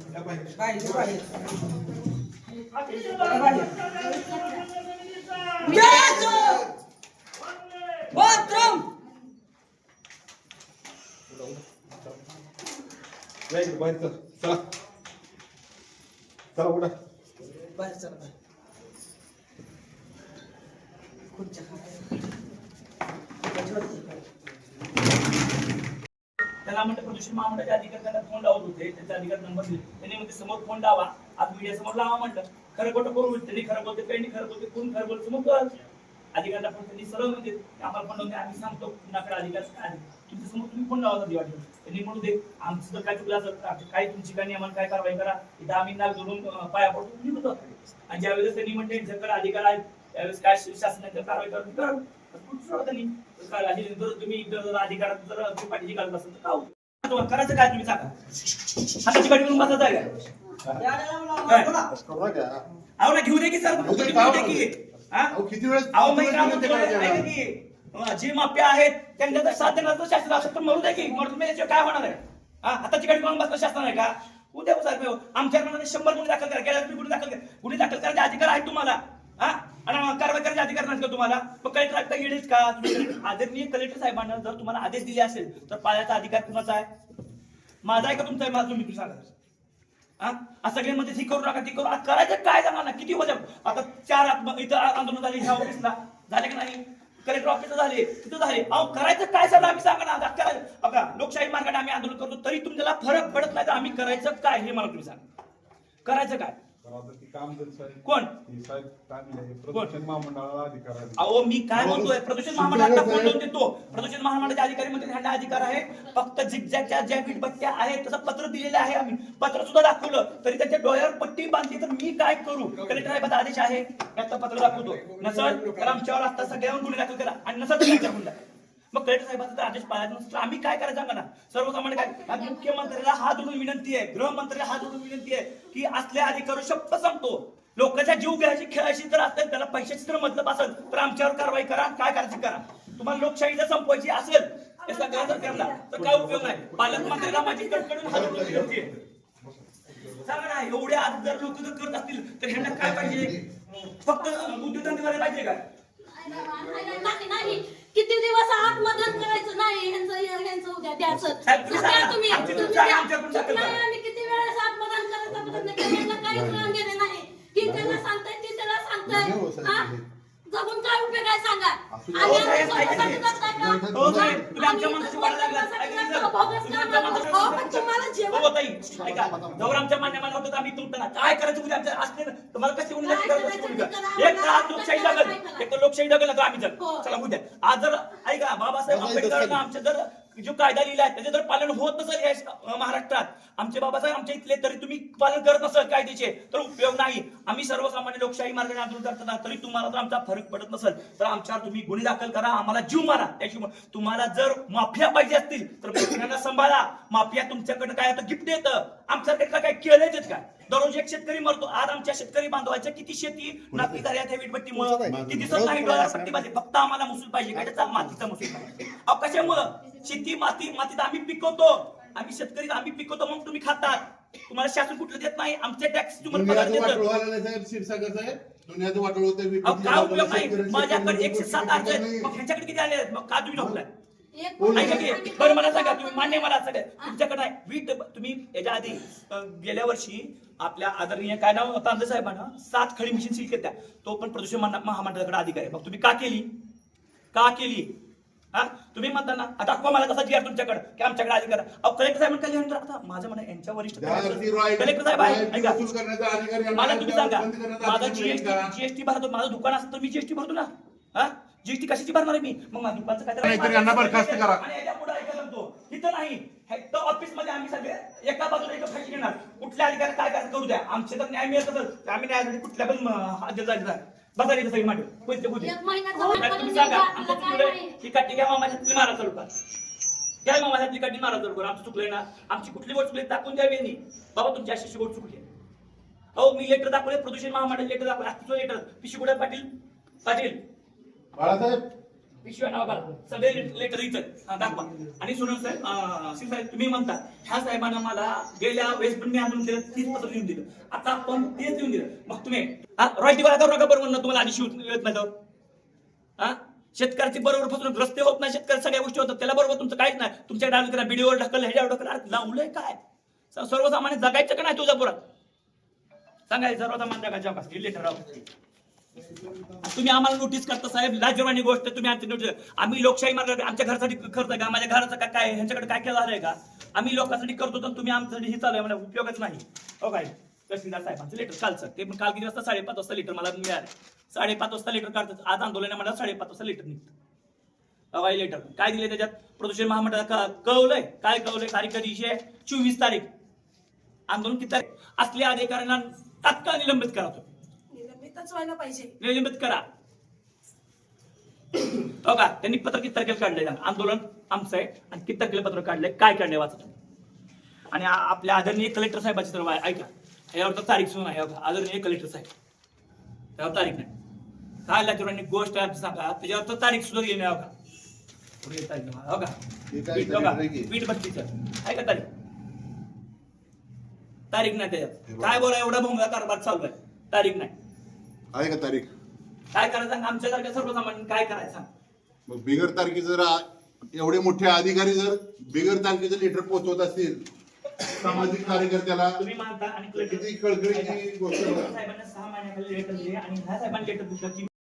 पाहिजे पाहिजे बाथरूम बाहेर चल. चला चला उठा. बाहेर चला खुर्च्या त्याला म्हणलं प्रदूषण महामंडळाच्या अधिकारी त्यांना फोन लावत होते. त्याचा अधिकार नंबर दिले. त्यांनी म्हणजे समोर फोन लावा. आज मीडिया समोर लावा म्हटलं खरं खोटं करू त्यांनी खरं बोलते काही खरं बोलते कोण खरं बोलतो मग कळलं अधिकाऱ्याला फोन त्यांनी सरळ म्हणजे आम्हाला फोन लावते आम्ही सांगतो. कुणाकडे अधिकार काय तुमच्यासमोर तुम्ही फोन लावा दिवाळी त्यांनी म्हणू दे आमचं तर काय चुकलं असेल. काय तुमची काय आम्हाला काय कारवाई करा. इथं आम्ही नाक जोडून पाया पडतो. तुम्ही होतो आणि ज्यावेळेस त्यांनी म्हणते ज्यांच्याकडे अधिकार आहेत त्यावेळेस काय शासनाच्या कारवाई करून करा. कुठं सोडा जर तुम्ही जर अधिकारात जर तुम्ही पाठीशी घालत तर तुम्हाला करायचं काय तुम्ही सांगा हाताची गाडी घेऊन बसायचं आहे का अहो ना घेऊ दे की सर घेऊ दे, की हा? अहो, किती वेळेस अहो मी काय म्हणतो, ऐका की अं, माप्या आहेत त्यांच्या जर साथ देणार तर शास्त्र असेल तर मरू दे की मरू दे काय होणार आहे हा हाताची गाडी करून बसलं शास्त्र आहे का उद्या सर आमच्या मनाने शंभर गुन्हे दाखल करा. गेल्या गुन्हे दाखल करा. गुन्हे दाखल करायचे अधिकार आहेत तुम्हाला. हा? आणि कारवाई अधिकार नाही तुम्हाला. मग कलेक्टर आता येणेच का? आदरणीय कलेक्टर साहेबांना जर तुम्हाला आदेश दिले असेल तर पाळायचा अधिकार कुणाचा आहे? माझा आहे का तुमचा आहे? मला तुम्ही तुम्ही सांगा. हा? असं सगळे मध्ये ही करू नका ती करू करायचं काय सांगा ना किती वजन? आता चार इथं आंदोलन झाले ह्या ऑफिसला. झाले की नाही? कलेक्टर ऑफिसला झाले तिथं झाले. अहो करायचं काय सांगा आम्ही सांगा ना. करायचं बघा लोकशाही मार्गाने आम्ही आंदोलन करतो तरी तुमच्याला फरक पडत नाही. तर आम्ही करायचं काय हे मला तुम्ही सांगा. करायचं काय? ती कोण? ती प्रदूषण महामंडळाला अधिकार आहे. अहो मी काय म्हणतोय प्रदूषण महामंडळाला फोन लावून देतो? प्रदूषण महामंडळाचे अधिकारी म्हणजे ह्यांना अधिकार आहे. फक्त झिकझॅकच्या ज्या वीटबत्त्या आहेत तसं पत्र दिलेलं आहे आम्ही. पत्र सुद्धा दाखवलं. तरी त्याच्या डोळ्यावर पट्टी बांधली तर मी काय करू? कलेक्टर आदेश आहे. त्याचं पत्र दाखवतो. नसल तर आमच्यावर आता सगळ्यावर गुन्हे दाखल करा. आणि नसल गुन्हे. मग कलेक्टर साहेबांचा जर आदेश पाळायचा नसेल तर आम्ही काय करायचं सांगा ना? सर्वसामान्य काय? आज मुख्यमंत्र्याला हात जोडून विनंती आहे. गृहमंत्र्याला हात जोडून विनंती आहे की असल्या अधिकारी शप्प सांगतो लोकांच्या जीव घ्यायची खेळायची जर असेल त्याला पैशाची जर मतलब असेल तर आमच्यावर कारवाई करा काय करायची करा. तुम्हाला लोकशाही जर संपवायची असेल हे सगळं जर करला तर काय उपयोग नाही. पालकमंत्र्याला माझी कडकडून हात जोडून विनंती आहे. सांगा ना एवढे आज जर लोक जर करत असतील तर ह्यांना काय पाहिजे? फक्त उद्योगधंदेवाले पाहिजे का नाही नाही किती दिवस आत्मदन ह्यांचं ह्यांचं उद्या द्यायचं साहेब, तुम्ही द्या सांगा. तुम्ही आमची तुम्ही तुमच्या- द्या. आमच्याकडून दाखल करा. नाही आम्ही किती वेळेस आत्मदन करायचा प्रयत्न केला ह्यांना काहीच गेले नाही ती त्याला सांगताय ती त्याला सांगताय हा? जगून काय उपयोग आहे सांगा? हो, आम्ही स्वतःसाठी का? हो साहेब तुम्ही आमच्या आम्ही वाढ स्वतःसाठी ऐका अहो, पण तुम्हाला जेवण हो ताई ऐका. जवळ आमच्या मान्यमान होतं आम्ही ना काय करायचं उद्या आमच्या असले ना तुम्हाला कशी उन्हाची काय करायची करायचं? उद्या ते. एक तर आज लोकशाही जगल काय. एक तर लोकशाही जगल तर आम्ही जग. हो. चला उद्या. आज जर ऐका बाबासाहेब आंबेडकरांना आमच्या जर जो कायदा लिहिला आहे त्याचे जर पालन होत नसेल या महाराष्ट्रात. आमचे बाबासाहेब आमच्या इथले तरी तुम्ही पालन करत नसेल कायद्याचे तर उपयोग नाही. आम्ही सर्वसामान्य लोकशाही मार्गाने आंदोलन करताना तरी तुम्हाला जर आमचा फरक पडत नसेल तर आमच्यावर तुम्ही गुन्हे दाखल करा आम्हाला जीव मारा. त्याशिवाय तुम्हाला जर माफिया पाहिजे असतील तर सांभाळा. माफिया तुमच्याकडे काय आता गिफ्ट येतं आमच्याकडे काय केलंच काय? दररोज एक शेतकरी मरतो. आज आमच्या शेतकरी बांधवाच्या किती शेती नापी झाल्या वीटभट्टीमुळे ती दिसत नाही डोळ्याला पट्टी बांधली फक्त आम्हाला महसूल पाहिजे. काय त्याचा मातीचा महसूल पाहिजे. अहो कशामुळं? शेती माती मातीत आम्ही पिकवतो. आम्ही शेतकरी आम्ही पिकवतो मग तुम्ही खातात. तुम्हाला शासन कुठलं देत नाही? आमचे टॅक्स तुम्हाला पगार देतं. अहो काय उपयोग नाही? माझ्याकडे एकशे सात आठ करत आहेत. मग ह्यांच्याकडे किती आले आहेत? मग का तुम्ही ढोकलाय ऐका. की, बरं मला सांगा तुम्ही मान्य मला सगळं. तुमच्याकडे आहे. वीट तुम्ही याच्या आधी अं, गेल्या वर्षी आपल्या आदरणीय काय नाव? तांदे साहेबांना सात खडी मिशन सील केल्या. तो पण प्रदूषण महा- महामंडळाकडे अधिकारी आहे. मग तुम्ही का केली? का केली? हा? तुम्ही म्हणता ना आता दाखवा मला कसा जी आहे तुमच्याकडे की आमच्याकडे अधिकार. अहो कलेक्टर साहेब काय लिहिलं आता? माझं म्हणणं यांच्या वरिष्ठ कलेक्टर साहेब आहे ऐका मला तुम्ही सांगा माझा जीएसटी? जीएसटी भरतो माझं दुकान असतं तर मी जीएसटी भरतो ना? हा? जीएसटी कशाची भरणार आहे मी? मग माझ्या दुकानचं काय यांना बरखास्त करा. आणि याच्यापुढे ऐका सांगतो. इथं नाही. तर ऑफिसमध्ये आम्ही सगळे एका बाजूला एका फाशी घेणार. कुठल्या अधिकारी काय काय करू द्या? आमचे तर न्याय मिळत असेल. तर आम्ही न्यायासाठी कुठल्या पण जायचं बघा इथं सगळी मांडू कोणते कुठे एक महिन्याचा तुम्ही सांगा. ही काठी घ्या मारा चालू का घ्या मामा हातली काठी मारा चालू करा. आमचं चुकलंय ना. आमची कुठली गोष्ट चुकली दाखवून द्यावी यांनी बाबा तुमची अशी गोष्ट चुकली. अहो मी लेटर दाखवले प्रदूषण महामंडळ लेटर दाखवले. आता लेटर पाटील? पाटील. बाळासाहेब. पिशव्या नाव सगळे लेटर इथं. हा, दाखवा. आणि सुनील साहेब अं, साहेब तुम्ही म्हणता ह्या साहेबांना मला गेल्या वेळेस पण मी आणून दिलं तीच पत्र लिहून दिलं. आता आपण तेच लिहून दिलं. मग तुम्ही रॉयटी बघा करू नका बरोबर ना तुम्हाला आधी शिवत येत नाही तर. हा? शेतकऱ्याची बरोबर फसवणूक रस्ते होत नाही शेतकरी सगळ्या गोष्टी होतात. त्याला बरोबर तुमचं काहीच नाही. तुमच्या डाल करा बिडीवर ढकल ह्याच्यावर ढकल अरे लावलंय काय? स- सर्वसामान्य जगायचं का नाही तुळजापुरात सांगायचं सर्वसामान्य जगायच्या अवकाश लेटर राहू. तुम्ही आम्हाला नोटीस करता साहेब लाजवानी गोष्ट तुम्ही आमची नोटीस आम्ही लोकशाही मार्ग आमच्या घरासाठी खर्च का? माझ्या घराचं काय काय ह्यांच्याकडे काय केलं झालंय का? आम्ही लोकांसाठी करतो तर तुम्ही आमच्यासाठी हे चालू आहे मला उपयोगच नाही. हो काय? तहसीलदार साहेबांचं लेटर कालचं ते पण काल किती वाजता? साडेपाच वाजता लेटर मला मिळालं. साडेपाच वाजता लेटर काढतात. आज आंदोलन आहे मला साडेपाच वाजता लेटर निघतं हवाई लेटर काय दिले त्याच्यात? प्रदूषण महामंडळ कळवलंय? काय कळवलंय? तारीख कधीची आहे चोवीस तारीख. आंदोलन किती तारीख? असल्या अधिकाऱ्यांना तात्काळ निलंबित करा निलंबितच व्हायला पाहिजे. निलंबित करा. हो का? त्यांनी पत्र किती तारखेला काढलंय. आंदोलन आमचं आहे. आणि किती तारखेला पत्र काढलंय काय काढलंय वाचा तुम्ही. आणि आपल्या आदरणीय कलेक्टर साहेबाची तर ऐका. यावर तर तारीख सुद्धा नाही. हो? आदरणीय कलेक्टर साहेब. त्यावर तारीख नाही. काय लाचुरांनी गोष्ट आहे सांगा. त्याच्यावर तर तारीख सुद्धा येणे हो का? पुढे तारीख हो का? काय वीट हो? तारीख आहे. बत्तीचं आहे. तारीख? तारीख नाही त्याच्यात. काय बोला? एवढा भोंगळा कारभार चालू आहे. तारीख नाही. आहे का तारीख? काय करायचं? सांग. आमच्यासारख्या सर्वसामान्य काय करायचं? मग बिगर तारखेचं जर आ- एवढे मोठे अधिकारी जर बिगर तारखेचं लेटर पोहोचवत असतील सामाजिक कार्यकर्त्याला तुम्ही मानता आणि किती कळकळीची गोष्ट आहे. साहेबांना सहा महिन्याखाली लेटर दिले आणि ह्या साहेबांनी लेटर दिलं की